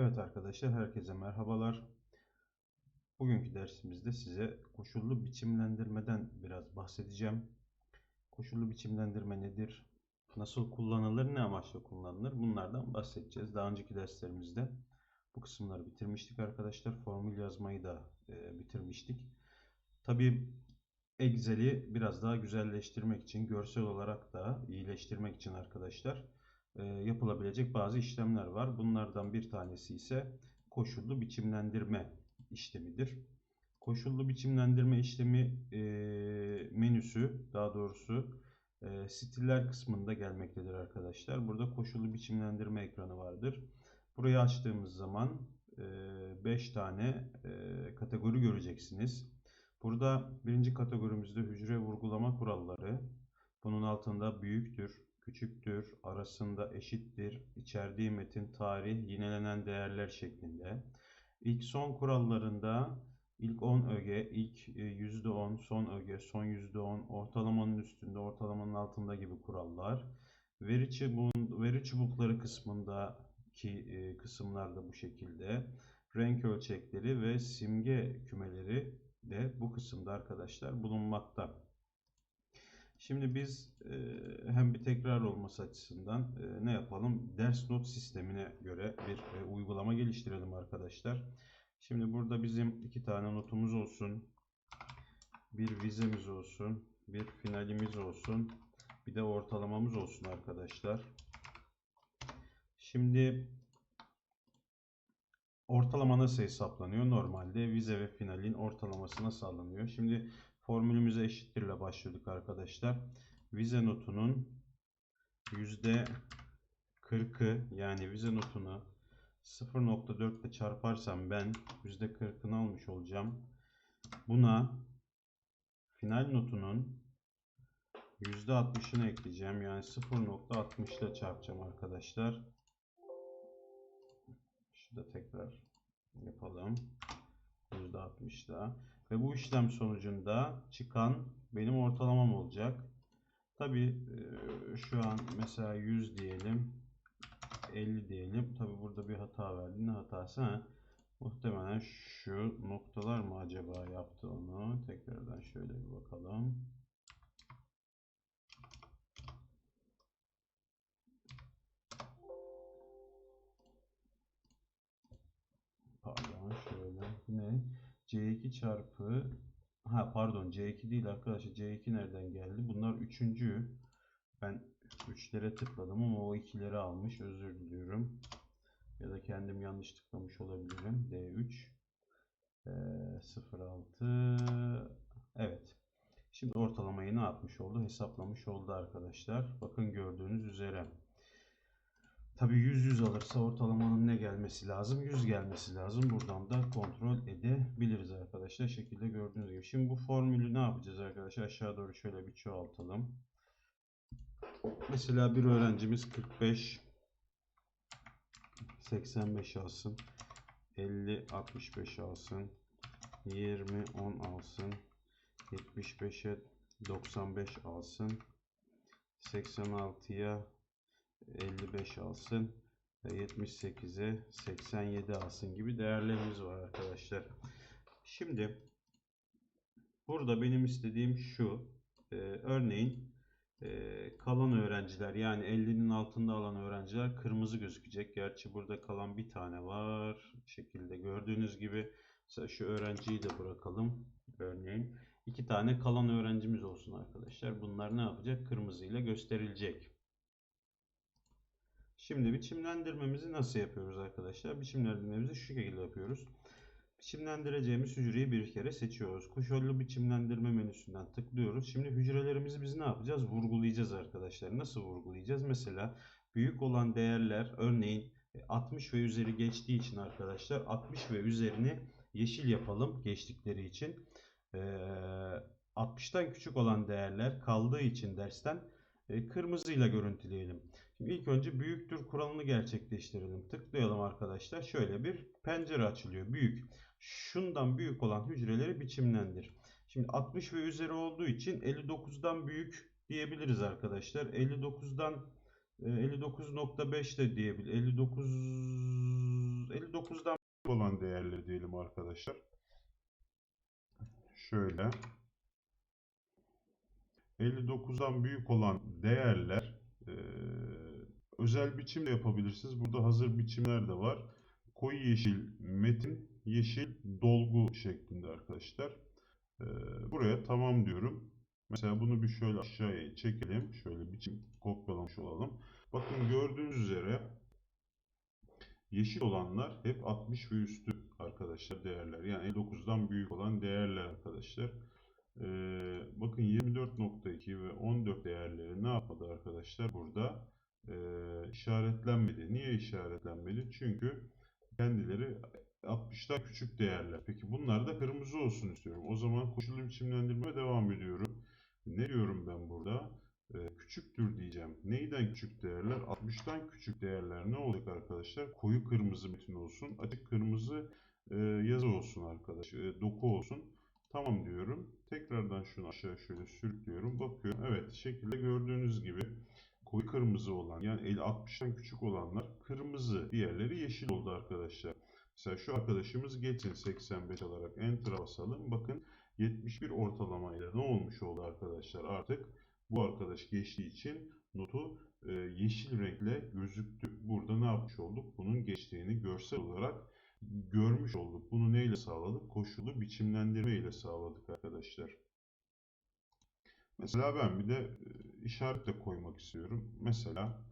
Evet arkadaşlar herkese merhabalar. Bugünkü dersimizde size koşullu biçimlendirmeden biraz bahsedeceğim. Koşullu biçimlendirme nedir? Nasıl kullanılır? Ne amaçla kullanılır? Bunlardan bahsedeceğiz. Daha önceki derslerimizde bu kısımları bitirmiştik arkadaşlar. Formül yazmayı da e, bitirmiştik. Tabii Excel'i biraz daha güzelleştirmek için, görsel olarak da iyileştirmek için arkadaşlar yapılabilecek bazı işlemler var. Bunlardan bir tanesi ise koşullu biçimlendirme işlemidir. Koşullu biçimlendirme işlemi e, menüsü daha doğrusu e, stiller kısmında gelmektedir arkadaşlar. Burada koşullu biçimlendirme ekranı vardır. Burayı açtığımız zaman 5 e, tane e, kategori göreceksiniz. Burada birinci kategorimizde hücre vurgulama kuralları. Bunun altında büyüktür, küçüktür, arasında eşittir, içerdiği metin tarih, yinelenen değerler şeklinde. İlk son kurallarında ilk 10 öge, ilk %10, e, son öge, son %10, ortalamanın üstünde, ortalamanın altında gibi kurallar. Veri, çubuğun, veri çubukları kısmındaki e, kısımlar da bu şekilde. Renk ölçekleri ve simge kümeleri de bu kısımda arkadaşlar bulunmakta. Şimdi biz e, hem bir tekrar olması açısından e, ne yapalım? Ders not sistemine göre bir e, uygulama geliştirelim arkadaşlar. Şimdi burada bizim iki tane notumuz olsun. Bir vizemiz olsun. Bir finalimiz olsun. Bir de ortalamamız olsun arkadaşlar. Şimdi ortalama nasıl hesaplanıyor? Normalde vize ve finalin ortalaması nasıl alınıyor? Şimdi formülümüze eşittirle başlıyorduk arkadaşlar. Vize notunun yüzde 40'ı yani vize notunu 0.4 ile çarparsam ben yüzde 40'ını almış olacağım. Buna final notunun yüzde 60'ını ekleyeceğim. Yani 0.60 ile çarpacağım arkadaşlar. Şurada tekrar yapalım. Yüzde 60 daha. Ve bu işlem sonucunda çıkan benim ortalamam olacak. Tabi e, şu an mesela 100 diyelim. 50 diyelim. Tabi burada bir hata verdi. Ne hatası? Ha, muhtemelen şu noktalar mı acaba yaptı onu? Tekrardan şöyle bir bakalım. Pardon şöyle. Ne? C2 çarpı ha pardon C2 değil arkadaşlar C2 nereden geldi? Bunlar üçüncü. Ben üçlere tıkladım ama o ikileri almış. Özür diliyorum. Ya da kendim yanlış tıklamış olabilirim. D3 e, 06 Evet. Şimdi ortalamayı ne yapmış oldu? Hesaplamış oldu arkadaşlar. Bakın gördüğünüz üzere. Tabi 100 100 alırsa ortalamanın ne gelmesi lazım? 100 gelmesi lazım. Buradan da kontrol edebiliriz arkadaşlar. Şekilde gördüğünüz gibi. Şimdi bu formülü ne yapacağız arkadaşlar? Aşağı doğru şöyle bir çoğaltalım. Mesela bir öğrencimiz 45 85 alsın. 50 65 alsın. 20 10 alsın. 75'e 95 alsın. 86'ya 55 alsın ve 78'e 87 alsın gibi değerlerimiz var arkadaşlar. Şimdi burada benim istediğim şu. E, örneğin e, kalan öğrenciler yani 50'nin altında alan öğrenciler kırmızı gözükecek. Gerçi burada kalan bir tane var. şekilde gördüğünüz gibi mesela şu öğrenciyi de bırakalım. Örneğin iki tane kalan öğrencimiz olsun arkadaşlar. Bunlar ne yapacak? Kırmızı ile gösterilecek. Şimdi biçimlendirmemizi nasıl yapıyoruz arkadaşlar? Biçimlendirmemizi şu şekilde yapıyoruz. Biçimlendireceğimiz hücreyi bir kere seçiyoruz. Koşullu biçimlendirme menüsünden tıklıyoruz. Şimdi hücrelerimizi biz ne yapacağız? Vurgulayacağız arkadaşlar. Nasıl vurgulayacağız? Mesela büyük olan değerler örneğin 60 ve üzeri geçtiği için arkadaşlar 60 ve üzerini yeşil yapalım geçtikleri için. 60'tan küçük olan değerler kaldığı için dersten e, kırmızıyla görüntüleyelim. Şimdi ilk önce büyüktür kuralını gerçekleştirelim. Tıklayalım arkadaşlar. Şöyle bir pencere açılıyor. Büyük. Şundan büyük olan hücreleri biçimlendir. Şimdi 60 ve üzeri olduğu için 59'dan büyük diyebiliriz arkadaşlar. 59'dan 59.5 de diyebilir. 59 59'dan büyük olan değerleri diyelim arkadaşlar. Şöyle. 59'dan büyük olan değerler eee, özel biçim de yapabilirsiniz. Burada hazır biçimler de var. Koyu yeşil metin, yeşil dolgu şeklinde arkadaşlar. Eee, buraya tamam diyorum. Mesela bunu bir şöyle aşağıya çekelim. Şöyle biçim kopyalamış olalım. Bakın gördüğünüz üzere yeşil olanlar hep 60 ve üstü arkadaşlar değerler. Yani 59'dan büyük olan değerler arkadaşlar. Ee, bakın 24.2 ve 14 değerleri ne yapmadı arkadaşlar burada? Ee, işaretlenmedi. Niye işaretlenmedi? Çünkü kendileri 60'tan küçük değerler. Peki bunlar da kırmızı olsun istiyorum. O zaman koşullu biçimlendirmeye devam ediyorum. Ne diyorum ben burada? Ee, küçüktür diyeceğim. Neyden küçük değerler? 60'tan küçük değerler ne olacak arkadaşlar? Koyu kırmızı metin olsun. Açık kırmızı e, yazı olsun arkadaş. e, doku olsun. Tamam diyorum. Tekrardan şunu aşağı şöyle sürüklüyorum. Bakıyorum. Evet şekilde gördüğünüz gibi koyu kırmızı olan yani 50 60'tan küçük olanlar kırmızı. Diğerleri yeşil oldu arkadaşlar. Mesela şu arkadaşımız geçsin 85 alarak enter basalım. Bakın 71 ortalamayla ne olmuş oldu arkadaşlar? Artık bu arkadaş geçtiği için notu e, yeşil renkle gözüktü. Burada ne yapmış olduk? Bunun geçtiğini görsel olarak görmüş olduk. Bunu neyle sağladık? Koşulu biçimlendirme ile sağladık arkadaşlar. Mesela ben bir de e, işaret de koymak istiyorum. Mesela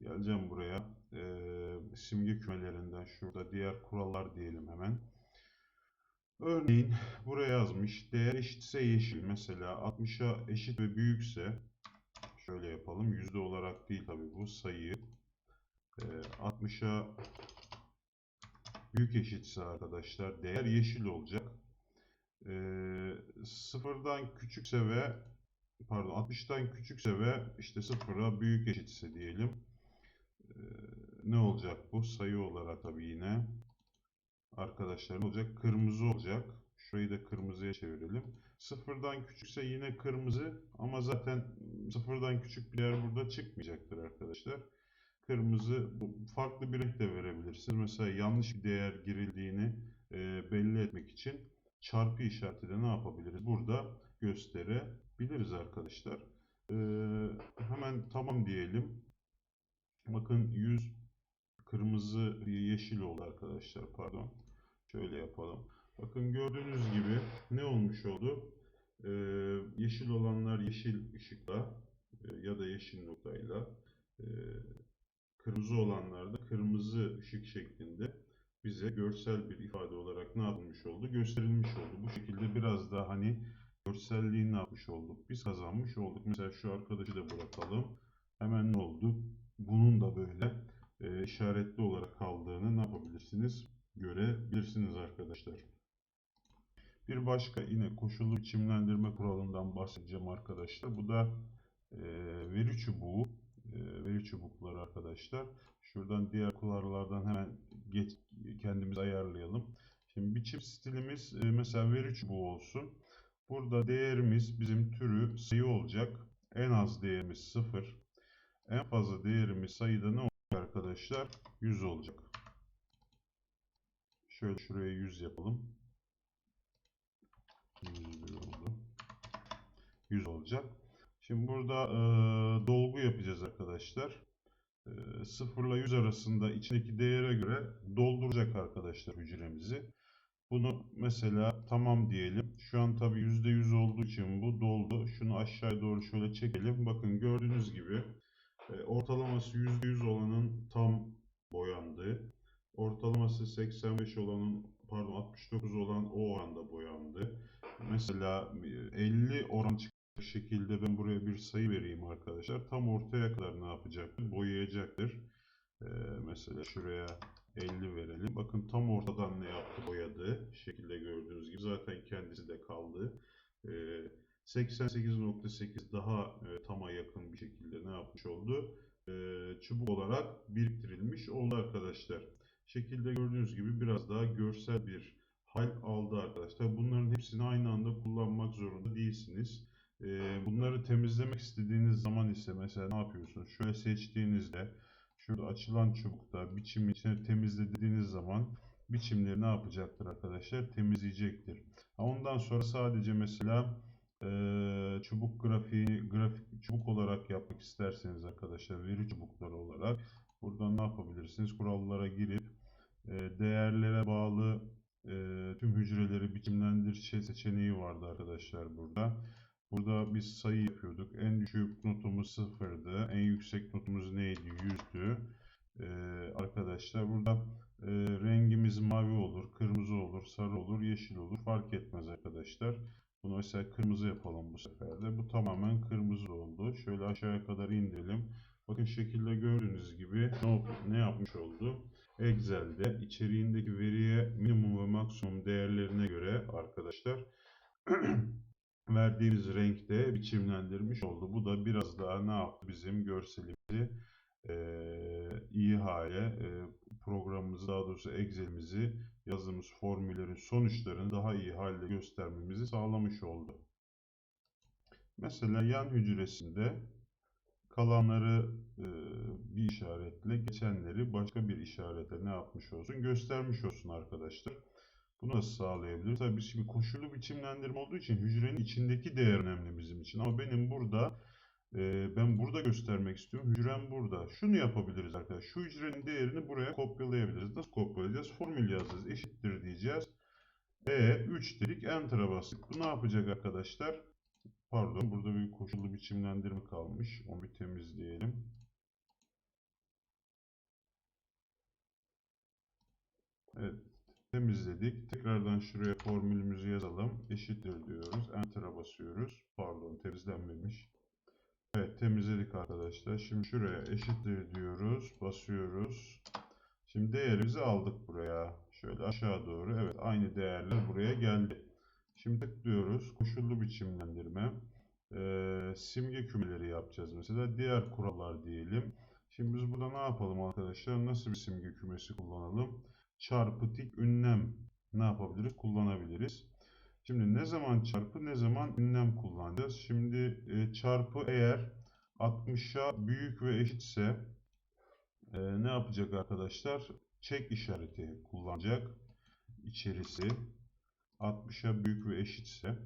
geleceğim buraya e, simge kümelerinden şurada diğer kurallar diyelim hemen. Örneğin buraya yazmış değer eşitse yeşil mesela 60'a eşit ve büyükse şöyle yapalım yüzde olarak değil tabi bu sayıyı e, 60'a büyük eşitse arkadaşlar değer yeşil olacak. E, sıfırdan küçükse ve pardon 60'tan küçükse ve işte sıfıra büyük eşitse diyelim. E, ne olacak bu sayı olarak tabi yine arkadaşlar ne olacak? Kırmızı olacak. Şurayı da kırmızıya çevirelim. Sıfırdan küçükse yine kırmızı ama zaten sıfırdan küçük bir değer burada çıkmayacaktır arkadaşlar. Kırmızı farklı bir renk de verebilirsiniz. Mesela yanlış bir değer girildiğini e, belli etmek için çarpı işareti de ne yapabiliriz? Burada gösterebiliriz arkadaşlar. E, hemen tamam diyelim. Bakın 100 kırmızı yeşil oldu arkadaşlar pardon. Şöyle yapalım. Bakın gördüğünüz gibi ne olmuş oldu? Ee, yeşil olanlar yeşil ışıkla e, ya da yeşil noktayla e, kırmızı olanlar da kırmızı ışık şeklinde bize görsel bir ifade olarak ne yapılmış oldu? Gösterilmiş oldu. Bu şekilde biraz daha hani görselliğini yapmış olduk? Biz kazanmış olduk. Mesela şu arkadaşı da bırakalım. Hemen ne oldu? Bunun da böyle e, işaretli olarak kaldığını ne yapabilirsiniz? Görebilirsiniz arkadaşlar. Bir başka yine koşullu biçimlendirme kuralından bahsedeceğim arkadaşlar. Bu da e, veri çubuğu. E, veri çubukları arkadaşlar. Şuradan diğer kurallardan hemen geç, kendimizi ayarlayalım. Şimdi biçim stilimiz e, mesela veri çubuğu olsun. Burada değerimiz bizim türü sayı olacak. En az değerimiz 0. En fazla değerimiz sayıda ne olacak arkadaşlar? 100 olacak. Şöyle şuraya 100 yapalım. 101 oldu. 100 olacak. Şimdi burada e, dolgu yapacağız arkadaşlar. E, 0 ile 100 arasında içindeki değere göre dolduracak arkadaşlar hücremizi. Bunu mesela tamam diyelim. Şu an tabi %100 olduğu için bu doldu. Şunu aşağıya doğru şöyle çekelim. Bakın gördüğünüz gibi e, ortalaması %100 olanın tam boyandı. Ortalaması 85 olanın pardon 69 olan o oranda boyandı. Mesela e, 50 oran çıkacak şekilde ben buraya bir sayı vereyim arkadaşlar. Tam ortaya kadar ne yapacaktır? Boyayacaktır. Ee, mesela şuraya 50 verelim. Bakın tam ortadan ne yaptı? Boyadı. Şekilde gördüğünüz gibi zaten kendisi de kaldı. Ee, 88.8 daha e, tama yakın bir şekilde ne yapmış oldu? Ee, çubuk olarak biriktirilmiş oldu arkadaşlar. Şekilde gördüğünüz gibi biraz daha görsel bir hal aldı arkadaşlar. Bunların hepsini aynı anda kullanmak zorunda değilsiniz. Ee, bunları temizlemek istediğiniz zaman ise mesela ne yapıyorsunuz? Şöyle seçtiğinizde şurada açılan çubukta biçim içine temizle dediğiniz zaman biçimleri ne yapacaktır arkadaşlar? Temizleyecektir. Ondan sonra sadece mesela eee, çubuk grafiği grafik çubuk olarak yapmak isterseniz arkadaşlar veri çubukları olarak buradan ne yapabilirsiniz? Kurallara girip eee, değerlere bağlı eee, tüm hücreleri biçimlendir şey seçeneği vardı arkadaşlar burada. Burada biz sayı yapıyorduk. En düşük notumuz sıfırdı. En yüksek notumuz neydi? Yüzdü. Ee, arkadaşlar burada e, rengimiz mavi olur, kırmızı olur, sarı olur, yeşil olur. Fark etmez arkadaşlar. Bunu mesela kırmızı yapalım bu sefer de. Bu tamamen kırmızı oldu. Şöyle aşağıya kadar indirelim. Bakın şekilde gördüğünüz gibi ne, ne yapmış oldu? Excel'de içeriğindeki veriye minimum ve maksimum değerlerine göre arkadaşlar verdiğimiz renkte biçimlendirmiş oldu. Bu da biraz daha ne yaptı bizim görselimizi eee, iyi hale, eee, programımızı daha doğrusu Excel'imizi yazdığımız formüllerin sonuçlarını daha iyi halde göstermemizi sağlamış oldu. Mesela yan hücresinde kalanları eee, bir işaretle, geçenleri başka bir işaretle ne yapmış olsun? Göstermiş olsun arkadaşlar. Bunu nasıl sağlayabiliriz? Tabii şimdi koşullu biçimlendirme olduğu için hücrenin içindeki değer önemli bizim için. Ama benim burada e, ben burada göstermek istiyorum. Hücrem burada. Şunu yapabiliriz arkadaşlar. Şu hücrenin değerini buraya kopyalayabiliriz. Nasıl kopyalayacağız? Formül yazacağız. Eşittir diyeceğiz. E 3 dedik. Enter'a bastık. Bu ne yapacak arkadaşlar? Pardon. Burada bir koşullu biçimlendirme kalmış. Onu bir temizleyelim. Evet. Temizledik. Tekrardan şuraya formülümüzü yazalım. Eşittir diyoruz. Enter'a basıyoruz. Pardon temizlenmemiş. Evet temizledik arkadaşlar. Şimdi şuraya eşittir diyoruz. Basıyoruz. Şimdi değerimizi aldık buraya. Şöyle aşağı doğru. Evet aynı değerler buraya geldi. Şimdi tıklıyoruz. Koşullu biçimlendirme. Ee, simge kümeleri yapacağız mesela. Diğer kurallar diyelim. Şimdi biz burada ne yapalım arkadaşlar? Nasıl bir simge kümesi kullanalım? Çarpı tik ünlem ne yapabiliriz? Kullanabiliriz. Şimdi ne zaman çarpı ne zaman ünlem kullanacağız? Şimdi e, çarpı eğer 60'a büyük ve eşitse e, ne yapacak arkadaşlar? Çek işareti kullanacak içerisi 60'a büyük ve eşitse.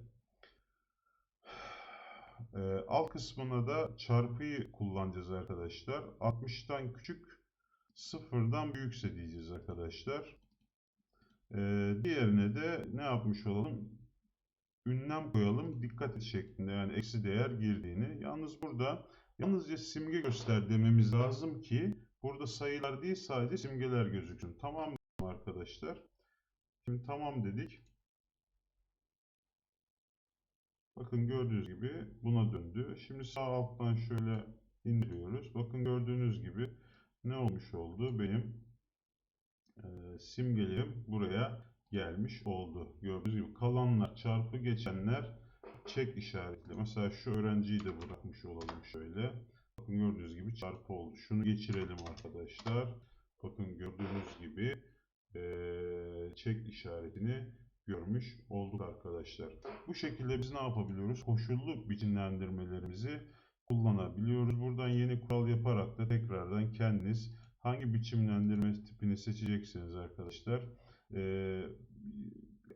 E, alt kısmına da çarpıyı kullanacağız arkadaşlar. 60'tan küçük sıfırdan büyükse diyeceğiz arkadaşlar. Ee, diğerine de ne yapmış olalım? Ünlem koyalım. Dikkat et şeklinde yani eksi değer girdiğini. Yalnız burada yalnızca simge göster dememiz lazım ki burada sayılar değil sadece simgeler gözüksün. Tamam arkadaşlar. Şimdi tamam dedik. Bakın gördüğünüz gibi buna döndü. Şimdi sağ alttan şöyle indiriyoruz. Bakın gördüğünüz gibi ne olmuş oldu? Benim e, simgelerim buraya gelmiş oldu. Gördüğünüz gibi kalanlar çarpı geçenler çek işaretli. Mesela şu öğrenciyi de bırakmış olalım şöyle. Bakın gördüğünüz gibi çarpı oldu. Şunu geçirelim arkadaşlar. Bakın gördüğünüz gibi e, çek işaretini görmüş olduk arkadaşlar. Bu şekilde biz ne yapabiliyoruz? Koşullu biçimlendirmelerimizi kullanabiliyoruz. Buradan yeni kural yaparak da tekrardan kendiniz hangi biçimlendirme tipini seçeceksiniz arkadaşlar. Ee,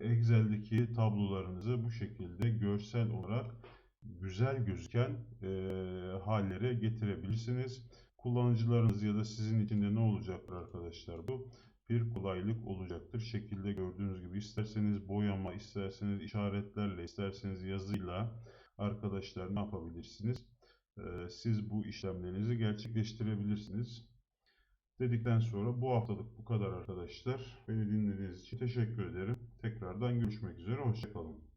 Excel'deki tablolarınızı bu şekilde görsel olarak güzel gözüken e, hallere getirebilirsiniz. Kullanıcılarınız ya da sizin için de ne olacaktır arkadaşlar bu? Bir kolaylık olacaktır. Şekilde gördüğünüz gibi isterseniz boyama, isterseniz işaretlerle, isterseniz yazıyla arkadaşlar ne yapabilirsiniz? Ee, siz bu işlemlerinizi gerçekleştirebilirsiniz. Dedikten sonra bu haftalık bu kadar arkadaşlar. Beni dinlediğiniz için teşekkür ederim. Tekrardan görüşmek üzere. Hoşçakalın.